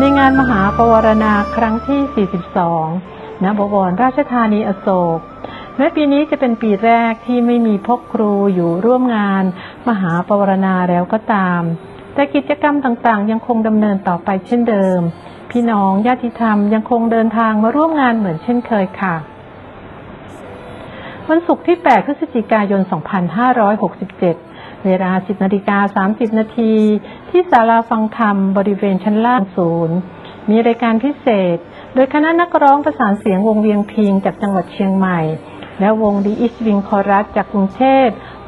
ในงานมหาปวารณาครั้งที่ 42 ณบวรราชธานีอโศกแม้ปีนี้จะเป็นปีแรกที่ไม่มีพกครูอยู่ร่วมงาน มหาปวารณาแล้วก็ตาม แต่กิจกรรมต่างๆ ยังคงดำเนินต่อไปเช่นเดิม พี่น้องญาติธรรมยังคงเดินทางมาร่วมงานเหมือนเช่นเคยค่ะ วันศุกร์ที่ 8 พฤศจิกายน 2567 เวลา 10นาฬิกา30 นาทีที่ศาลาฟังธรรมบริเวณชั้นล่างศูนย์ มีรายการพิเศษ โดยคณะนักร้องประสานเสียงวงเวียงพิงจากจังหวัดเชียงใหม่ และวงดีอิสวิงคอรัสจากกรุงเทพ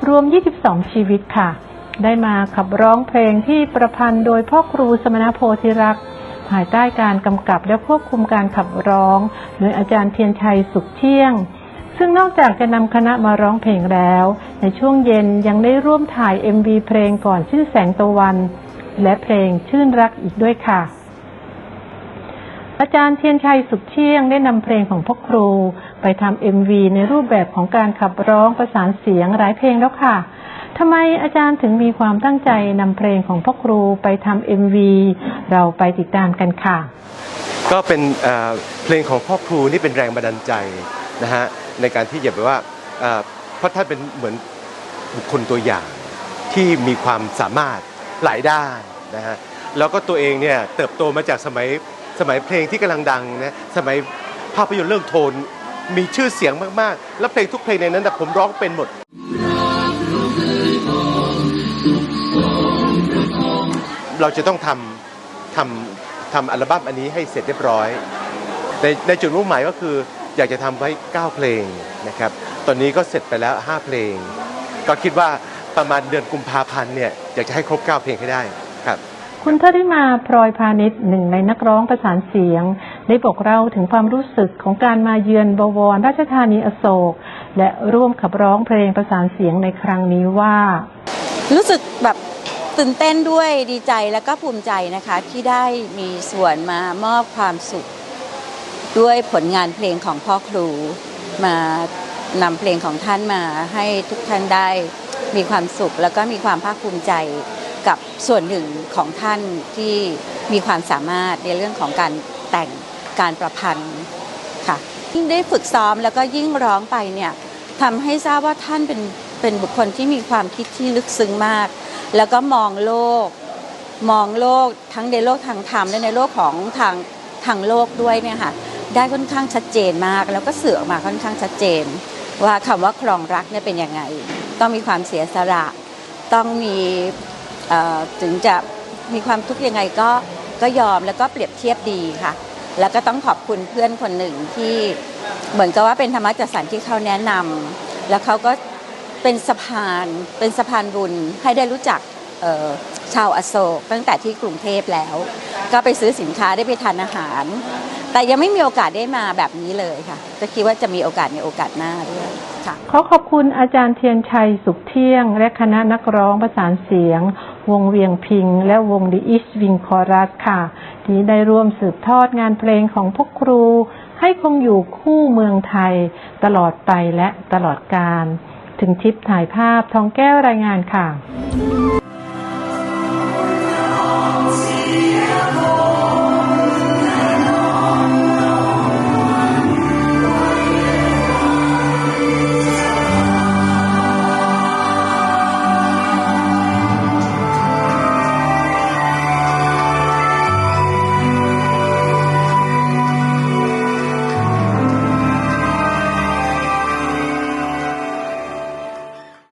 รวม 22 ชีวิตค่ะ ได้มาขับร้องเพลงที่ประพันธ์โดยพ่อครูสมณโพธิรักษ์ภายใต้การกำกับและควบคุมการขับร้อง โดยอาจารย์เทียนชัยสุขเที่ยง ซึ่งนอกจากจะนำคณะมาร้องเพลงแล้ว ในช่วงเย็นยังได้ร่วมถ่าย MV เพลงก่อนชื่อแสงตะวัน และเพลงชื่นรักอีกด้วยค่ะ อาจารย์เทียนชัยสุขเที่ยงได้นำเพลงของพ่อครู ไปทำ MV ในรูปแบบของการขับร้องประสานเสียงหลายเพลงแล้วค่ะทำไมอาจารย์ถึงมีความตั้งใจนำเพลงของพ่อครูไปทำ MV เราไปติดตามกันค่ะ ก็เป็นเอ่อเพลงของพ่อครูนี่เป็นแรงบันดาลใจนะฮะในการที่จะแบบว่าเอ่อเพราะท่านเป็นเหมือนบุคคลตัวอย่างที่มีความสามารถหลายด้านนะฮะแล้วก็ตัวเองเนี่ยเติบโตมาจากสมัย สมัยเพลงที่กำลังดังนะสมัยภาพยนตร์เรื่องโทนมีชื่อเสียงมากๆ แล้วเพลงทุกเพลงในนั้นนะผมร้องเป็นหมดเราจะต้องทำทำทำอัลบั้มอันนี้ให้เสร็จเรียบร้อย ในในจุดมุ่งหมายก็คืออยากจะทำไว้ 9 เพลงนะครับ ตอนนี้ก็เสร็จไปแล้ว 5 เพลง ก็คิดว่าประมาณเดือนกุมภาพันธ์เนี่ยอยากจะให้ครบ 9 เพลงให้ได้ครับ คุณทริมาพลอยพาณิชย์หนึ่งในนักร้องประสานเสียง ได้บอกเราถึงความรู้สึกของการมาเยือนบวรราชธานีอโศก และร่วมขับร้องเพลงประสานเสียงในครั้งนี้ว่า รู้สึกแบบตื่นเต้นด้วยดีใจแล้วก็ภูมิใจนะคะ ที่ได้มีส่วนมามอบความสุข ด้วยผลงานเพลงของพ่อครูมานำเพลงของท่านมาให้ทุกท่านได้มีความสุขแล้วก็มีความภาคภูมิใจ กับส่วนหนึ่งของท่านที่มีความสามารถในเรื่องของการแต่งการประพันธ์ค่ะยิ่งได้ฝึกซ้อมแล้วก็ยิ่งร้องไปเนี่ยทำให้ทราบว่าท่านเป็นเป็นบุคคลที่มีความคิดที่ลึกซึ้งมาก แล้วก็มองโลก มองโลกทั้งในโลกทางธรรมและในโลกของทางทางโลกด้วยเนี่ยค่ะได้ค่อนข้างชัดเจนมาก แล้วก็สื่อออกมาค่อนข้างชัดเจน ว่าคำว่าครองรักเนี่ยเป็นยังไง ต้องมีความเสียสละ ต้องมี ถึงจะมีความทุกข์ยังไงก็ก็ยอมแล้วก็เปรียบเทียบดีค่ะ แล้วก็ต้องขอบคุณเพื่อนคนหนึ่งที่เหมือนกับว่าเป็นธรรมจัดสรรที่เขาแนะนำแล้วเขาก็เป็นสะพานเป็นสะพานบุญให้ได้รู้จักชาวอโศกตั้งแต่ที่กรุงเทพแล้ว ก็ไปซื้อสินค้าได้ไปทานอาหาร แต่ยังไม่มีโอกาสได้มาแบบนี้เลยค่ะ จะคิดว่าจะมีโอกาสในโอกาสหน้าด้วยค่ะขอขอบคุณอาจารย์เทียนชัยสุขเที่ยง และคณะนักร้องประสานเสียง วงเวียงพิง และวงดีอิสวิงคอรัสค่ะ ที่ได้ร่วมสืบทอดงานเพลงของพวกครู ให้คงอยู่คู่เมืองไทย ตลอดไปและตลอดกาลถึงทิปถ่ายภาพทองแก้วรายงานค่ะ